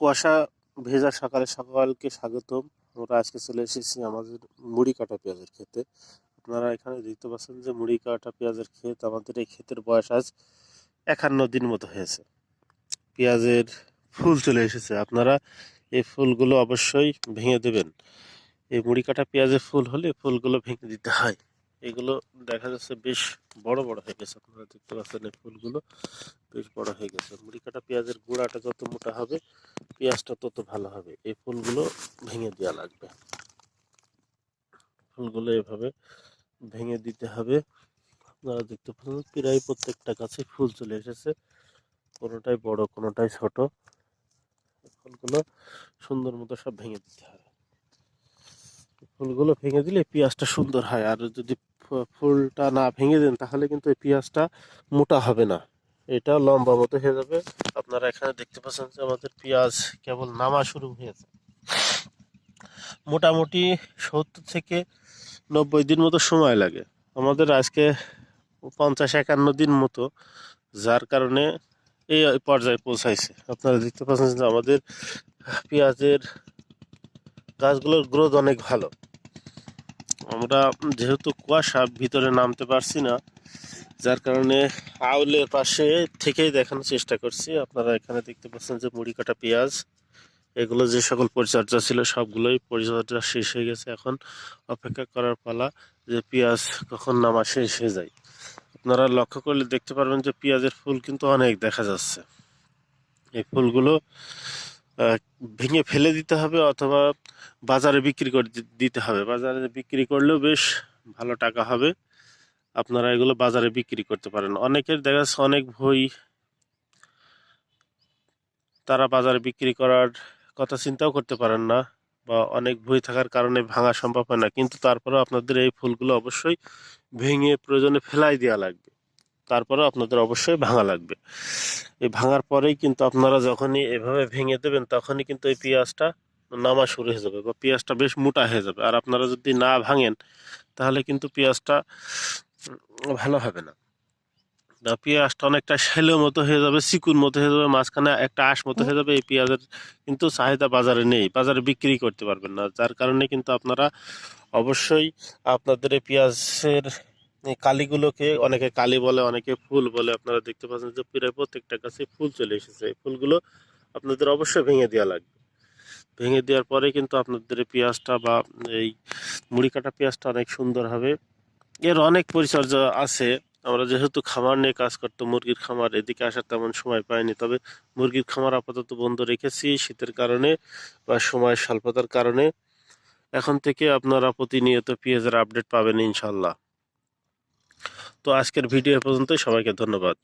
কুয়াশা ভেজা সকালে সকালকে স্বাগতম। আমরা আজকে চলে এসেছি আমাদের মুড়ি কাটা পেঁয়াজের ক্ষেতে। আপনারা এখানে দেখতে পাচ্ছেন যে মুড়ি কাটা পেঁয়াজের ক্ষেত আমাদের এই ক্ষেতের বয়স আজ একান্ন দিন মতো হয়েছে। পেঁয়াজের ফুল চলে এসেছে। আপনারা এই ফুলগুলো অবশ্যই ভেঙে দেবেন। এই মুড়ি কাটা পেঁয়াজের ফুল হলে ফুলগুলো ভেঙে দিতে হয়। এগুলো দেখা যাচ্ছে বেশ বড় বড় হয়ে গেছে। আপনারা দেখতে পাচ্ছেন এই ফুলগুলো বেশ বড় হয়ে গেছে। মুড়ি কাটা পেঁয়াজের গুঁড়াটা যত মোটা হবে, পেঁয়াজটা তত ভালো হবে। এই ফুলগুলো ভেঙে দেওয়া লাগবে। ফুলগুলো এভাবে ভেঙে দিতে হবে। আপনারা দেখতে পাচ্ছেন প্রায় প্রত্যেকটা গাছে ফুল চলে এসেছে। কোনোটাই বড়, কোনোটাই ছোট। ফুলগুলো সুন্দর মতো সব ভেঙে দিতে হবে। ফুলগুলো ভেঙে দিলে পেঁয়াজটা সুন্দর হয়। আর যদি ফুলটা না ভেঙে দেন, তাহলে কিন্তু এই পেঁয়াজটা মোটা হবে না। এটা লম্বা মতো হয়ে যাবে। আপনারা এখানে দেখতে পাচ্ছেন যে আমাদের পেঁয়াজ কেবল নামা শুরু হয়েছে। মোটামুটি সত্তর থেকে নব্বই দিন মতো সময় লাগে। আমাদের আজকে পঞ্চাশ একান্ন দিন মতো, যার কারণে এই পর্যায়ে পৌঁছাইছে। আপনারা দেখতে পাচ্ছেন যে আমাদের পেঁয়াজের গাছগুলোর গ্রোথ অনেক ভালো। আমরা যেহেতু কুয়াশা ভিতরে নামতে পারছি না, যার কারণে আউলের পাশে থেকেই দেখানোর চেষ্টা করছি। আপনারা এখানে দেখতে পাচ্ছেন যে মুড়ি কাটা পেঁয়াজ, এগুলো যে সকল পরিচর্যা ছিল সবগুলোই পরিচর্যা শেষ হয়ে গেছে এখন। অপেক্ষা করার পালা যে পেঁয়াজ কখন নামা শেষ হয়ে যায়। আপনারা লক্ষ্য করলে দেখতে পারবেন যে পেঁয়াজের ফুল কিন্তু অনেক দেখা যাচ্ছে। এই ফুলগুলো ভেঙে ফেলে দিতে হবে অথবা বাজারে বিক্রি করে দিতে হবে। বাজারে বিক্রি করলেও বেশ ভালো টাকা হবে। আপনারা এগুলো বাজারে বিক্রি করতে পারেন। অনেকের দেখা যাচ্ছে অনেক বই তারা বাজারে বিক্রি করার কথা চিন্তাও করতে পারেন না বা অনেক বই থাকার কারণে ভাঙা সম্ভব হয় না। কিন্তু তারপরেও আপনাদের এই ফুলগুলো অবশ্যই ভেঙে প্রয়োজনে ফেলাই দেওয়া লাগবে। তারপরেও আপনাদের অবশ্যই ভাঙা লাগবে। এই ভাঙার পরেই কিন্তু আপনারা যখনই এভাবে ভেঙে দেবেন, তখনই কিন্তু এই পেঁয়াজটা নামা শুরু হয়ে যাবে বা পেঁয়াজটা বেশ মোটা হয়ে যাবে। আর আপনারা যদি না ভাঙেন, তাহলে কিন্তু পেঁয়াজটা ভালো হবে না। পেঁয়াজটা অনেকটা শ্যালো মতো হয়ে যাবে চিকুন মতো হয়ে যাবে, মাঝখানে একটা আঁশ মতো হয়ে যাবে, এই পেঁয়াজের কিন্তু চাহিদা বাজারে নেই, বাজারে বিক্রি করতে পারবেন না। যার কারণে কিন্তু আপনারা অবশ্যই আপনাদের এই পেঁয়াজের এই কালিগুলোকে, অনেকে কালি বলে, অনেকে ফুল বলে, আপনারা দেখতে পাচ্ছেন যে প্রায় প্রত্যেকটা গাছে ফুল চলে এসেছে। এই ফুলগুলো আপনাদের অবশ্যই ভেঙে দেওয়া লাগবে। ভেঙে দেওয়ার পরে কিন্তু আপনাদের পেঁয়াজটা বা এই মুড়ি কাটা পেঁয়াজটা অনেক সুন্দর হবে। এর অনেক পরিচর্যা আছে। আমরা যেহেতু খামার নিয়ে কাজ করতো মুরগির খামার, এদিকে আসার তেমন সময় পাইনি। তবে মুরগির খামার আপাতত বন্ধ রেখেছি শীতের কারণে বা সময় স্বল্পতার কারণে। এখন থেকে আপনারা প্রতিনিয়ত পেঁয়াজের আপডেট পাবেন ইনশাল্লাহ। তো আজকের ভিডিও পর্যন্ত সবাইকে ধন্যবাদ।